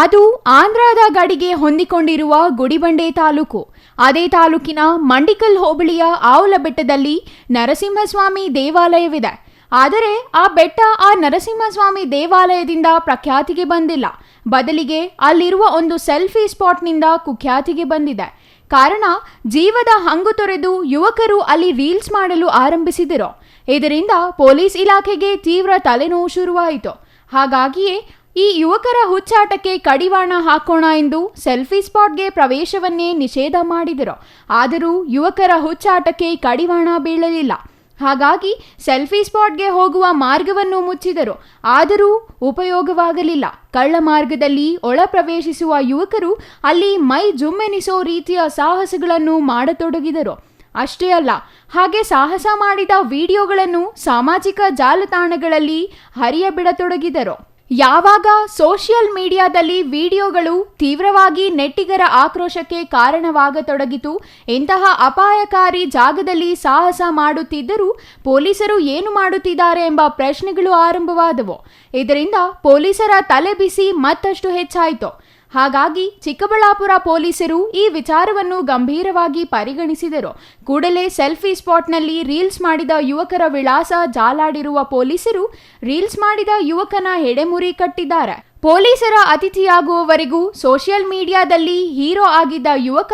ಅದು ಆಂಧ್ರದ ಗಡಿಗೆ ಹೊಂದಿಕೊಂಡಿರುವ ಗುಡಿಬಂಡೆ ತಾಲೂಕು. ಅದೇ ತಾಲೂಕಿನ ಮಂಡಿಕಲ್ ಹೋಬಳಿಯ ಆವುಲಬೆಟ್ಟದಲ್ಲಿ ನರಸಿಂಹಸ್ವಾಮಿ ದೇವಾಲಯವಿದೆ. ಆದರೆ ಆ ಬೆಟ್ಟ ಆ ನರಸಿಂಹಸ್ವಾಮಿ ದೇವಾಲಯದಿಂದ ಪ್ರಖ್ಯಾತಿಗೆ ಬಂದಿಲ್ಲ. ಬದಲಿಗೆ ಅಲ್ಲಿರುವ ಒಂದು ಸೆಲ್ಫಿ ಸ್ಪಾಟ್ನಿಂದ ಕುಖ್ಯಾತಿಗೆ ಬಂದಿದೆ. ಕಾರಣ, ಜೀವದ ಹಂಗು ತೊರೆದು ಯುವಕರು ಅಲ್ಲಿ ರೀಲ್ಸ್ ಮಾಡಲು ಆರಂಭಿಸಿದರು. ಇದರಿಂದ ಪೊಲೀಸ್ ಇಲಾಖೆಗೆ ತೀವ್ರ ತಲೆನೋವು ಶುರುವಾಯಿತು. ಹಾಗಾಗಿಯೇ ಈ ಯುವಕರ ಹುಚ್ಚಾಟಕ್ಕೆ ಕಡಿವಾಣ ಹಾಕೋಣ ಎಂದು ಸೆಲ್ಫಿ ಸ್ಪಾಟ್ಗೆ ಪ್ರವೇಶವನ್ನೇ ನಿಷೇಧ ಮಾಡಿದರು. ಆದರೂ ಯುವಕರ ಹುಚ್ಚಾಟಕ್ಕೆ ಕಡಿವಾಣ ಬೀಳಲಿಲ್ಲ. ಹಾಗಾಗಿ ಸೆಲ್ಫಿ ಸ್ಪಾಟ್ಗೆ ಹೋಗುವ ಮಾರ್ಗವನ್ನು ಮುಚ್ಚಿದರು. ಆದರೂ ಉಪಯೋಗವಾಗಲಿಲ್ಲ. ಕಳ್ಳ ಮಾರ್ಗದಲ್ಲಿ ಒಳ ಪ್ರವೇಶಿಸುವ ಯುವಕರು ಅಲ್ಲಿ ಮೈ ಜುಮ್ಮೆನಿಸೋ ರೀತಿಯ ಸಾಹಸಗಳನ್ನು ಮಾಡತೊಡಗಿದರು. ಅಷ್ಟೇ ಅಲ್ಲ, ಹಾಗೆ ಸಾಹಸ ಮಾಡಿದ ವಿಡಿಯೋಗಳನ್ನು ಸಾಮಾಜಿಕ ಜಾಲತಾಣಗಳಲ್ಲಿ ಹರಿಯಬಿಡತೊಡಗಿದರು. ಯಾವಾಗ ಸೋಷಿಯಲ್ ಮೀಡಿಯಾದಲ್ಲಿ ವಿಡಿಯೋಗಳು ತೀವ್ರವಾಗಿ ನೆಟ್ಟಿಗರ ಆಕ್ರೋಶಕ್ಕೆ ಕಾರಣವಾಗತೊಡಗಿತು, ಇಂತಹ ಅಪಾಯಕಾರಿ ಜಾಗದಲ್ಲಿ ಸಾಹಸ ಮಾಡುತ್ತಿದ್ದರೂ ಪೊಲೀಸರು ಏನು ಮಾಡುತ್ತಿದ್ದಾರೆ ಎಂಬ ಪ್ರಶ್ನೆಗಳು ಆರಂಭವಾದವು. ಇದರಿಂದ ಪೊಲೀಸರ ತಲೆಬಿಸಿ ಮತ್ತಷ್ಟು ಹೆಚ್ಚಾಯಿತು. ಹಾಗಾಗಿ ಚಿಕ್ಕಬಳ್ಳಾಪುರ ಪೊಲೀಸರು ಈ ವಿಚಾರವನ್ನು ಗಂಭೀರವಾಗಿ ಪರಿಗಣಿಸಿದರು. ಕೂಡಲೇ ಸೆಲ್ಫಿ ಸ್ಪಾಟ್ನಲ್ಲಿ ರೀಲ್ಸ್ ಮಾಡಿದ ಯುವಕರ ವಿಳಾಸ ಜಾಲಾಡಿರುವ ಪೊಲೀಸರು ರೀಲ್ಸ್ ಮಾಡಿದ ಯುವಕನ ಹೆಡೆಮುರಿ ಕಟ್ಟಿದ್ದಾರೆ. ಪೊಲೀಸರ ಅತಿಥಿಯಾಗುವವರೆಗೂ ಸೋಷಿಯಲ್ ಮೀಡಿಯಾದಲ್ಲಿ ಹೀರೋ ಆಗಿದ್ದ ಯುವಕ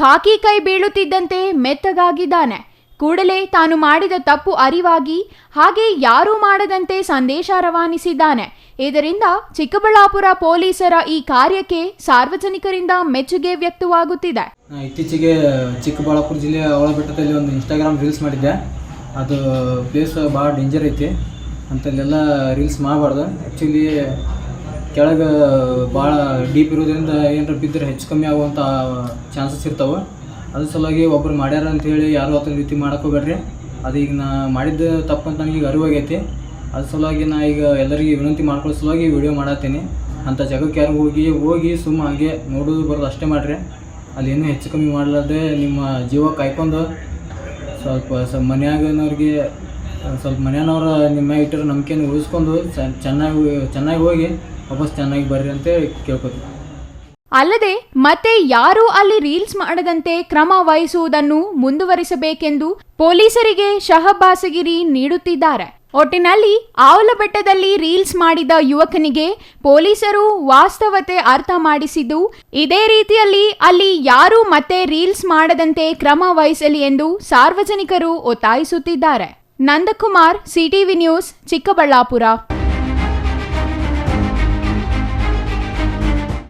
ಖಾಕಿ ಕೈ ಬೀಳುತ್ತಿದ್ದಂತೆ ಮೆತ್ತಗಾಗಿದ್ದಾನೆ. ಕೂಡಲೇ ತಾನು ಮಾಡಿದ ತಪ್ಪು ಅರಿವಾಗಿ ಹಾಗೆ ಯಾರೂ ಮಾಡದಂತೆ ಸಂದೇಶ ರವಾನಿಸಿದ್ದಾನೆ. ಇದರಿಂದ ಚಿಕ್ಕಬಳ್ಳಾಪುರ ಪೊಲೀಸರ ಈ ಕಾರ್ಯಕ್ಕೆ ಸಾರ್ವಜನಿಕರಿಂದ ಮೆಚ್ಚುಗೆ ವ್ಯಕ್ತವಾಗುತ್ತಿದೆ. ಇತ್ತೀಚೆಗೆ ಚಿಕ್ಕಬಳ್ಳಾಪುರ ಜಿಲ್ಲೆಯ ಒಳಬೆಟ್ಟದಲ್ಲಿ ಒಂದು ಇನ್ಸ್ಟಾಗ್ರಾಮ್ ರೀಲ್ಸ್ ಮಾಡಿದ್ದೆ. ಅದು ಪ್ಲೇಸ್ ಭಾಳ ಡೇಂಜರ್ ಐತಿ. ಅಂತಲ್ಲೆಲ್ಲ ರೀಲ್ಸ್ ಮಾಡಬಾರ್ದು. ಆ್ಯಕ್ಚುಲಿ ಕೆಳಗೆ ಭಾಳ ಡೀಪ್ ಇರೋದ್ರಿಂದ ಏನಾರ ಬಿದ್ದರೆ ಹೆಚ್ಚು ಕಮ್ಮಿ ಆಗುವಂಥ ಚಾನ್ಸಸ್ ಇರ್ತಾವೆ. ಅದ್ರ ಸಲುವಾಗಿ ಒಬ್ರು ಮಾಡ್ಯಾರ ಅಂತ ಹೇಳಿ ಯಾರು ಅದನ್ನ ರೀತಿ ಮಾಡಕ್ಕೆ ಹೋಗ್ಬೇಡ್ರಿ. ಅದು ಈಗ ನಾ ಮಾಡಿದ್ದ ತಪ್ಪಂತ ನನಗೆ ಅರಿವಾಗೈತಿ ಅದ್ರ ಸಲುವಾಗಿ ನಾ ಈಗ ಎಲ್ಲರಿಗೆ ವಿನಂತಿ ಮಾಡ್ಕೊಳ್ಳೋ ಸಲುವಾಗಿ ವಿಡಿಯೋ ಮಾಡತ್ತೀನಿ. ಅಂಥ ಜಾಗಕ್ಕೆ ಯಾರು ಹೋಗಿ ಹೋಗಿ ಸುಮ್ಮ ಹಾಗೆ ನೋಡೋದು ಬರೋದು ಅಷ್ಟೇ ಮಾಡಿರಿ. ಅಲ್ಲಿ ಏನೂ ಹೆಚ್ಚು ಕಮ್ಮಿ ಮಾಡಲಾರ್ದೆ ನಿಮ್ಮ ಜೀವ ಕಾಯ್ಕೊಂಡು ಸ್ವಲ್ಪ ಸ್ವಲ್ಪ ಮನ್ಯಾಗನವ್ರಿಗೆ, ಸ್ವಲ್ಪ ಮನೆಯವ್ರ ನಿಮ್ಮ ಇಟ್ಟಿರೋ ನಂಬಿಕೆನ ಉಳಿಸ್ಕೊಂಡು ಚೆನ್ನಾಗಿ ಚೆನ್ನಾಗಿ ಹೋಗಿ ವಾಪಸ್ ಚೆನ್ನಾಗಿ ಬರ್ರಿ ಅಂತ ಕೇಳ್ಕೊತೀನಿ ಅಲ್ಲದೆ ಮತ್ತೆ ಯಾರೂ ಅಲ್ಲಿ ರೀಲ್ಸ್ ಮಾಡದಂತೆ ಕ್ರಮ ವಹಿಸುವುದನ್ನು ಮುಂದುವರಿಸಬೇಕೆಂದು ಪೊಲೀಸರಿಗೆ ಶಹಬಾಸಗಿರಿ ನೀಡುತ್ತಿದ್ದಾರೆ. ಒಟ್ಟಿನಲ್ಲಿ ಆವಲಬೆಟ್ಟದಲ್ಲಿ ರೀಲ್ಸ್ ಮಾಡಿದ ಯುವಕನಿಗೆ ಪೊಲೀಸರು ವಾಸ್ತವತೆ ಅರ್ಥ ಮಾಡಿಸಿದ್ದು, ಇದೇ ರೀತಿಯಲ್ಲಿ ಅಲ್ಲಿ ಯಾರೂ ಮತ್ತೆ ರೀಲ್ಸ್ ಮಾಡದಂತೆ ಕ್ರಮ ವಹಿಸಲಿ ಎಂದು ಸಾರ್ವಜನಿಕರು ಒತ್ತಾಯಿಸುತ್ತಿದ್ದಾರೆ. Nandakumar, CTV news, Chikkaballapur.